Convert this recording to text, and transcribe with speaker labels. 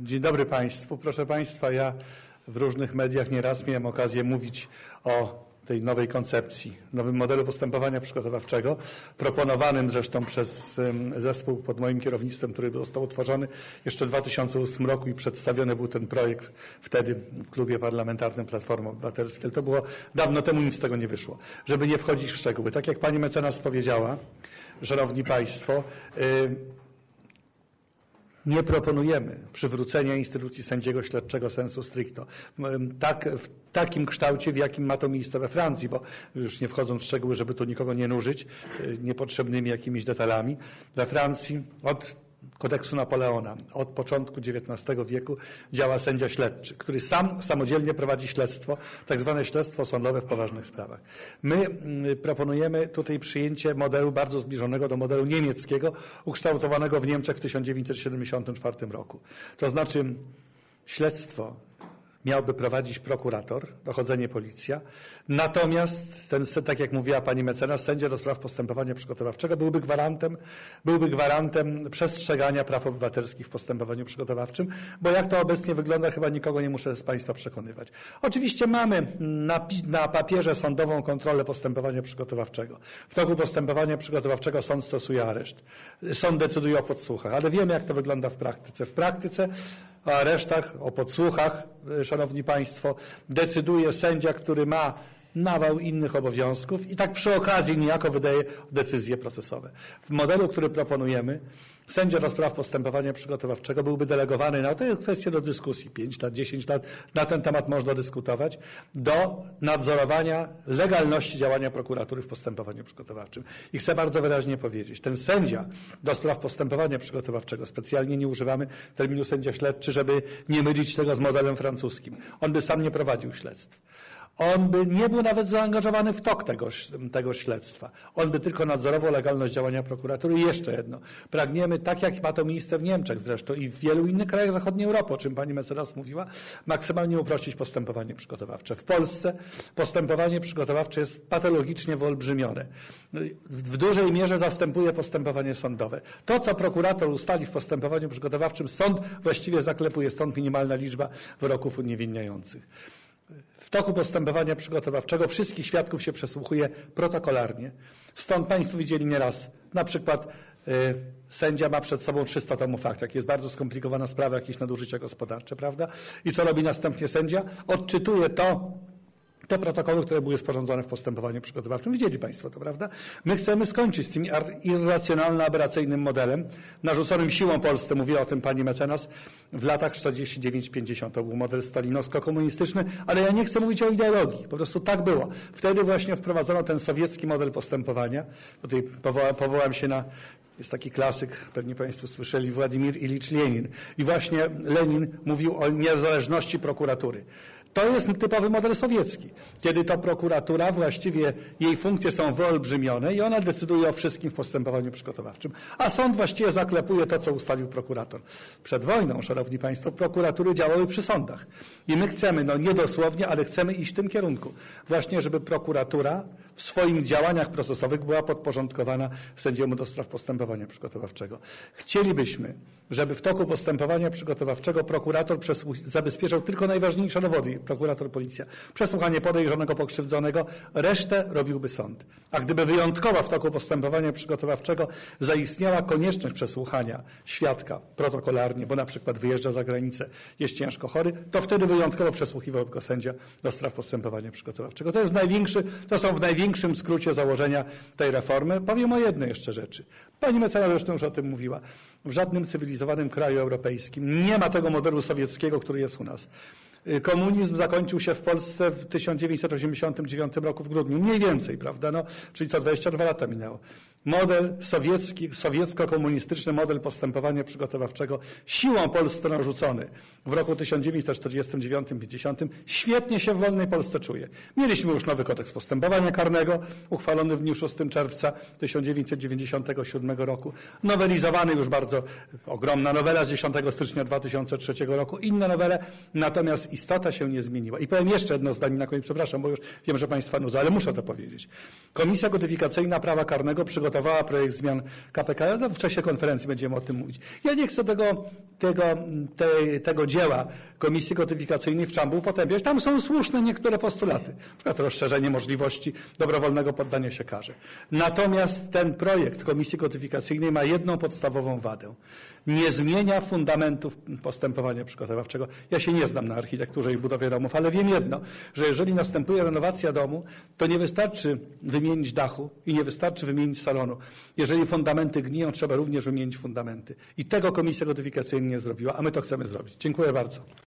Speaker 1: Dzień dobry Państwu. Proszę Państwa, ja w różnych mediach nieraz miałem okazję mówić o tej nowej koncepcji, nowym modelu postępowania przygotowawczego, proponowanym zresztą przez zespół pod moim kierownictwem, który został utworzony jeszcze w 2008 roku i przedstawiony był ten projekt wtedy w klubie parlamentarnym Platformy Obywatelskiej. To było dawno temu, nic z tego nie wyszło. Żeby nie wchodzić w szczegóły. Tak jak pani mecenas powiedziała, szanowni państwo, nie proponujemy przywrócenia instytucji sędziego śledczego sensu stricto. Tak, w takim kształcie, w jakim ma to miejsce we Francji, bo już nie wchodząc w szczegóły, żeby tu nikogo nie nużyć niepotrzebnymi jakimiś detalami, we Francji od kodeksu Napoleona. Od początku XIX wieku działa sędzia śledczy, który sam samodzielnie prowadzi śledztwo, tak zwane śledztwo sądowe w poważnych sprawach. My proponujemy tutaj przyjęcie modelu bardzo zbliżonego do modelu niemieckiego, ukształtowanego w Niemczech w 1974 roku. To znaczy śledztwo miałby prowadzić prokurator, dochodzenie policja. Natomiast ten, tak jak mówiła pani mecenas, sędzia do spraw postępowania przygotowawczego byłby gwarantem, byłby gwarantem przestrzegania praw obywatelskich w postępowaniu przygotowawczym, bo jak to obecnie wygląda, chyba nikogo nie muszę z Państwa przekonywać. Oczywiście mamy na, na papierze sądową kontrolę postępowania przygotowawczego. W toku postępowania przygotowawczego sąd stosuje areszt. Sąd decyduje o podsłuchach, ale wiemy jak to wygląda w praktyce. W praktyce o aresztach, o podsłuchach, szanowni państwo, decyduje sędzia, który ma nawał innych obowiązków i tak przy okazji niejako wydaje decyzje procesowe. W modelu, który proponujemy, sędzia do spraw postępowania przygotowawczego byłby delegowany, na to jest kwestia do dyskusji, 5 lat, 10 lat, na ten temat można dyskutować, do nadzorowania legalności działania prokuratury w postępowaniu przygotowawczym. I chcę bardzo wyraźnie powiedzieć, ten sędzia do spraw postępowania przygotowawczego, specjalnie nie używamy terminu sędzia śledczy, żeby nie mylić tego z modelem francuskim. On by sam nie prowadził śledztw. On by nie był nawet zaangażowany w tok tego, tego śledztwa. On by tylko nadzorował legalność działania prokuratury. I jeszcze jedno. Pragniemy, tak jak ma to miejsce w Niemczech zresztą i w wielu innych krajach zachodniej Europy, o czym pani mecenas mówiła, maksymalnie uprościć postępowanie przygotowawcze. W Polsce postępowanie przygotowawcze jest patologicznie wyolbrzymione. W dużej mierze zastępuje postępowanie sądowe. To, co prokurator ustali w postępowaniu przygotowawczym, sąd właściwie zaklepuje, stąd minimalna liczba wyroków uniewinniających. W toku postępowania przygotowawczego wszystkich świadków się przesłuchuje protokolarnie. Stąd Państwo widzieli nieraz, na przykład y, sędzia ma przed sobą 300 tomów akt, jak jest bardzo skomplikowana sprawa, jakieś nadużycia gospodarcze, prawda? I co robi następnie sędzia? Odczytuje to, te protokoły, które były sporządzone w postępowaniu przygotowawczym. Widzieli Państwo to, prawda? My chcemy skończyć z tym irracjonalno-aberracyjnym modelem, narzuconym siłą Polsce, mówiła o tym pani mecenas, w latach 49-50. To był model stalinowsko-komunistyczny, ale ja nie chcę mówić o ideologii. Po prostu tak było. Wtedy właśnie wprowadzono ten sowiecki model postępowania. Tutaj powołam, się na jest taki klasyk, pewnie Państwo słyszeli, Władimir Ilicz Lenin. I właśnie Lenin mówił o niezależności prokuratury. To jest typowy model sowiecki, kiedy to prokuratura, właściwie jej funkcje są wyolbrzymione i ona decyduje o wszystkim w postępowaniu przygotowawczym, a sąd właściwie zaklepuje to, co ustalił prokurator. Przed wojną, szanowni państwo, prokuratury działały przy sądach i my chcemy, no nie dosłownie, ale chcemy iść w tym kierunku. Właśnie, żeby prokuratura w swoich działaniach procesowych była podporządkowana sędziemu do spraw postępowania przygotowawczego. Chcielibyśmy, żeby w toku postępowania przygotowawczego prokurator zabezpieczał tylko najważniejsze dowody, prokurator, policja. Przesłuchanie podejrzanego, pokrzywdzonego, resztę robiłby sąd. A gdyby wyjątkowo w toku postępowania przygotowawczego zaistniała konieczność przesłuchania świadka protokolarnie, bo na przykład wyjeżdża za granicę, jest ciężko chory, to wtedy wyjątkowo przesłuchiwałby go sędzia do spraw postępowania przygotowawczego. To jest największy, to są w największym skrócie założenia tej reformy. Powiem o jednej jeszcze rzeczy. Pani mecenas zresztą już o tym mówiła. W żadnym cywilizowanym kraju europejskim nie ma tego modelu sowieckiego, który jest u nas. Y, komunizm zakończył się w Polsce w 1989 roku w grudniu, mniej więcej, prawda? No, czyli co 22 lata minęło. Model sowiecki, sowiecko-komunistyczny model postępowania przygotowawczego siłą Polsce narzucony w roku 1949-50 świetnie się w wolnej Polsce czuje. Mieliśmy już nowy kodeks postępowania karnego, uchwalony w dniu 6 czerwca 1997 roku, nowelizowany już bardzo ogromna nowela z 10 stycznia 2003 roku, inne nowele, natomiast Istota się nie zmieniła. I powiem jeszcze jedno zdanie na koniec, przepraszam, bo już wiem, że Państwa nudzę, ale muszę to powiedzieć. Komisja Kodyfikacyjna Prawa Karnego przygotowała projekt zmian KPK. No, w czasie konferencji będziemy o tym mówić. Ja nie chcę tego, tego, te, tego dzieła Komisji Kodyfikacyjnej w Czambu potępiać. Tam są słuszne niektóre postulaty. Na przykład rozszerzenie możliwości dobrowolnego poddania się karze. Natomiast ten projekt Komisji Kodyfikacyjnej ma jedną podstawową wadę. Nie zmienia fundamentów postępowania przygotowawczego. Ja się nie znam na architekturze i budowie domów, ale wiem jedno, że jeżeli następuje renowacja domu, to nie wystarczy wymienić dachu i nie wystarczy wymienić salonu. Jeżeli fundamenty gniją, trzeba również wymienić fundamenty. I tego Komisja Kodyfikacyjna nie zrobiła, a my to chcemy zrobić. Dziękuję bardzo.